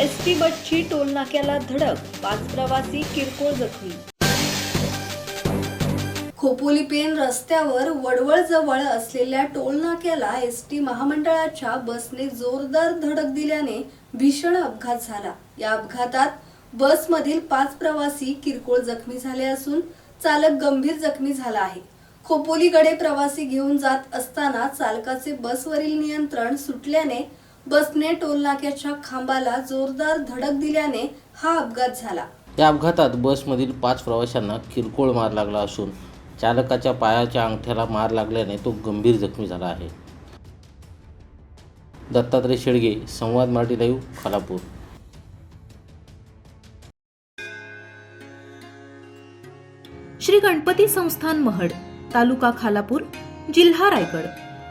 S T बसची टोलनाक्याला धडक पाच प्रवासी किरकोळ जखमी. खोपोली पेन रस्त्यावर वडवळ जवळ असलेल्या टोलनाक्याला एस टी महामंडळाच्या बसने जोरदार धडक दिल्याने भीषण अपघात झाला. या अपघातात बसमधील पाच प्रवासी किरकोळ जखमी झाले असून चालक गंभीर जखमी झाला आहे. खोपोलीकडे प्रवासी घेऊन जात असताना चालकाचे बसवरील नियंत्रण सुटल्याने बसने टोलनाक्याच्या खांबाला जोरदार धडक दिल्याने हा अपघात झाला. या अपघातात बसमधील पाच प्रवाशांना किरकोळ मार लागला असून चालकाच्या पायाच्या अंगठ्याला मार लागल्याने तो गंभीर जखमी झाला आहे. दत्तात्रय शेडगे संवाद मराठी लाईव्ह खालापूर. श्री गणपती संस्थान महड तालुका खालापूर जिल्हा रायगड.